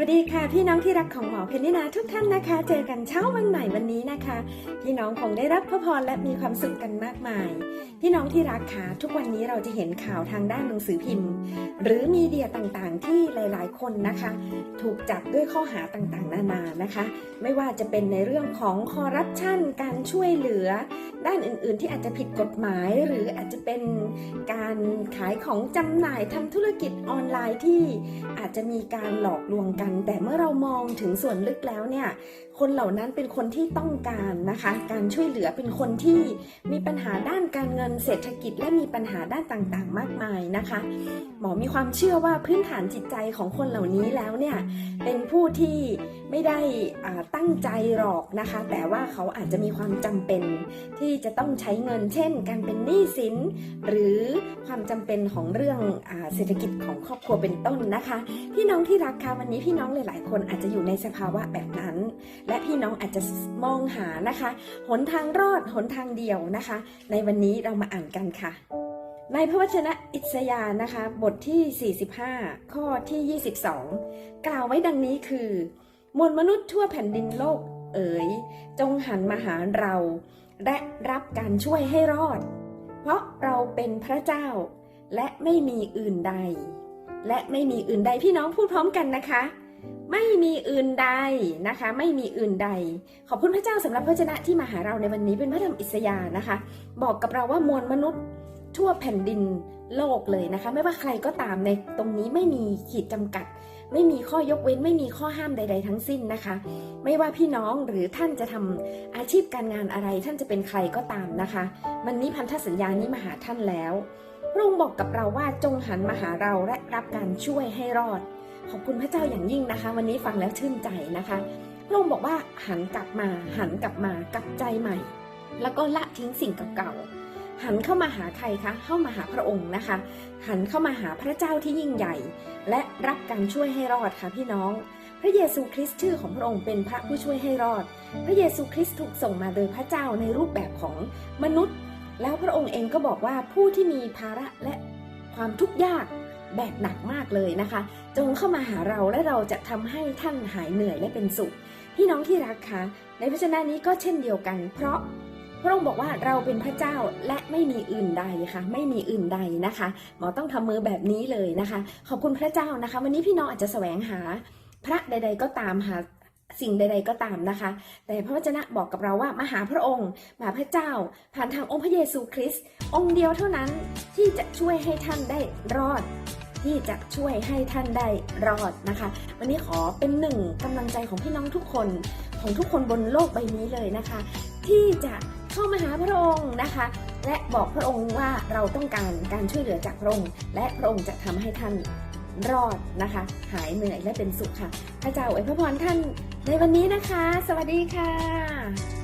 วัสดีค่ะพี่น้องที่รักของหมอเพนนินาทุกท่านนะคะ เจอกันเช้าวันใหม่วันนี้นะคะ พี่น้องคงได้รับพระพรและมีความสุขกันมากมาย พี่น้องที่รักค่ะทุกวันนี้เราจะเห็นข่าวทางด้านหนังสือพิมพ์ หรือมีเดียต่างๆ ที่หลายๆ คนนะคะ ถูกจับด้วยข้อหาต่างๆ นานานะคะ ไม่ว่าจะเป็นในเรื่องของคอร์รัปชันการช่วยเหลือ ด้านอื่นๆ ที่อาจจะผิดกฎหมาย หรืออาจจะเป็นการขายของจำหน่ายทำธุรกิจออนไลน์ที่อาจจะมีการหลอกลวงกันแต่เมื่อเรามองถึงส่วนลึกแล้วเนี่ย คนเหล่านั้นเป็นคนที่ต้องการนะคะ การช่วยเหลือเป็นคนที่มีปัญหาด้านการเงินเศรษฐกิจ และมีปัญหาด้านต่างๆ มากมายนะคะ หมอมีความเชื่อว่าพื้นฐานจิตใจของคนเหล่านี้แล้วเนี่ย เป็นผู้ที่ไม่ได้ตั้งใจหรอกนะคะ แต่ว่าเขาอาจจะมีความจำเป็นที่จะต้องใช้เงิน เช่น การเป็นหนี้สิน หรือความจำเป็นของเรื่องอเศรษฐกิจของครอบครัวเป็นต้นนะคะ พี่น้องที่รักค่ะวันนี้พี่น้องหลาย ๆ คนอาจจะอยู่ในสภาวะแบบนั้น และพี่น้องอาจจะมองหานะคะ หนทางรอด หนทางเดียวนะคะ ในวันนี้เรามาอ่านกันค่ะ ในพระวจนะอิสยาห์นะคะ บทที่ 45 ข้อที่ 22 กล่าวไว้ดังนี้คือ มวลมนุษย์ทั่วแผ่นดินโลกเอ๋ย จงหันมาหาเรา และรับการช่วยให้รอด เพราะเราเป็นพระเจ้า และไม่มีอื่นใด และไม่มีอื่นใดพี่น้องพูดพร้อมกันนะคะ ไม่มีอื่นใดนะคะ ไม่มีอื่นใด ขอบคุณพระเจ้าสำหรับพระเจนะที่มาหาเราในวันนี้เป็นพระธรรมอิสยานะคะ บอกกับเราว่ามวลมนุษย์ทั่วแผ่นดินโลกเลยนะคะ ไม่ว่าใครก็ตามในตรงนี้ไม่มีขีดจำกัด ไม่มีข้อยกเว้น ไม่มีข้อห้ามใด ๆ ทั้งสิ้นนะคะ ไม่ว่าพี่น้องหรือท่านจะทำอาชีพการงานอะไร ท่านจะเป็นใครก็ตามนะคะ วันนี้พันธสัญญานี้มาหาท่านแล้วพระองค์บอกกับเราว่าจงหันมาหาเราและรับการช่วยให้รอด ขอบคุณพระเจ้าอย่างยิ่งนะคะ วันนี้ฟังแล้วชื่นใจนะคะพระองค์บอกว่าหันกลับมา หันกลับมากลับใจใหม่ แล้วก็ละทิ้งสิ่งเก่าๆหันเข้ามาหาใครคะเข้ามาหาพระองค์นะคะ หันเข้ามาหาพระเจ้าที่ยิ่งใหญ่ และรับการช่วยให้รอดค่ะพี่น้อง พระเยซูคริสต์ชื่อของพระองค์เป็นพระผู้ช่วยให้รอด พระเยซูคริสต์ถูกส่งมาโดยพระเจ้าในรูปแบบของมนุษย์ แล้วพระองค์เองก็บอกว่าผู้ที่มีภาระและความทุกข์ยาก แบกหนักมากเลยนะคะ จงเข้ามาหาเราและเราจะทำให้ท่านหายเหนื่อยและเป็นสุข พี่น้องที่รักคะในพระชนะนี้ก็เช่นเดียวกัน เพราะพระองค์บอกว่าเราเป็นพระเจ้าและไม่มีอื่นใดค่ะ ไม่มีอื่นใดนะคะหมอต้องทำมือแบบนี้เลยนะคะ ขอบคุณพระเจ้านะคะ วันนี้พี่น้องอาจจะแสวงหา พระใด ๆ ก็ตามหาสิ่งใด ๆก็ตามนะคะ แต่พระวจนะบอกกับเราว่ามาหาพระองค์ มาหาพระเจ้า ผ่านทางองค์พระเยซูคริสต์องค์เดียวเท่านั้นที่จะช่วยให้ท่านได้รอด ที่จะช่วยให้ท่านได้รอดนะคะ วันนี้ขอเป็นหนึ่งกำลังใจของพี่น้องทุกคนของทุกคนบนโลกใบนี้เลยนะคะ ที่จะเข้ามาหาพระองค์นะคะ และบอกพระองค์ว่าเราต้องการการช่วยเหลือจากพระองค์ และพระองค์จะทำให้ท่านรอดนะคะ หายเหนื่อยและเป็นสุขค่ะ พระเจ้าอวยพระพรท่านในวันนี้นะคะ สวัสดีค่ะ